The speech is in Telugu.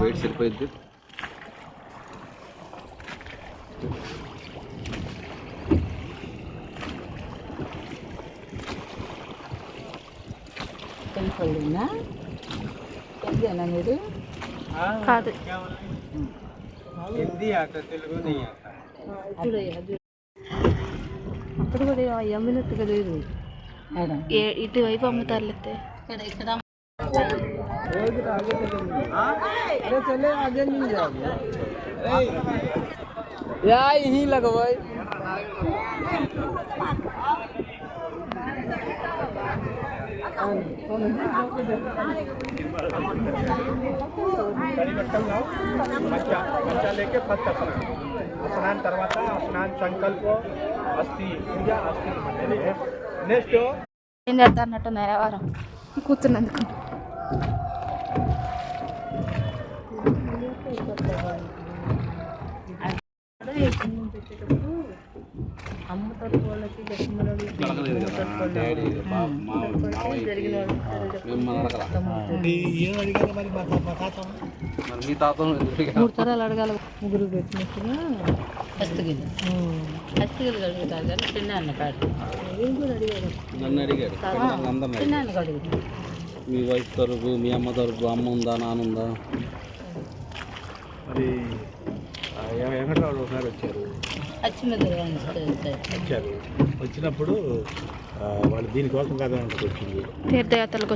వెయిట్ సరిపోయింది వెళ్ళిపోయిందా తెలుగేనా మీరు కాదు అక్కడ కూడా అమ్మినట్టుగా లేదు ఇటువైపు అమ్ముతారు లేకపోతే ఇక్కడ ఇక్కడ अरे चले आगे नहीं जाओगे या यहीं लगवाई మచ్చ మచ్చ లేకే ఫస్ట్ స్నానం స్నానం తర్వాత స్నానం సంకల్ప అస్థి పూజ అస్థి నెక్స్ట్ ఏం చేస్తా అన్నట్టు వారం కూర్చున్నందుకు అమ్ముతారు తాత మూడు తరాలు అడగాలి ముగ్గురు పెట్టినట్టుగా హస్తగిరి హస్తగిరి అడుగుతారు కానీ చిన్నాన్న కాదు ఏం కూడా అడిగారు నన్ను అడుగుతారు మీ వైఫ్ తరపు మీ అమ్మ తరపు అమ్మ ఉందా నాన్న ఉందా? మరి వెంకటరావు ఒకసారి వచ్చారు. వచ్చారు. వచ్చినప్పుడు వాళ్ళు దీనికోసం కదా వచ్చింది. తీర్థయాత్రలకు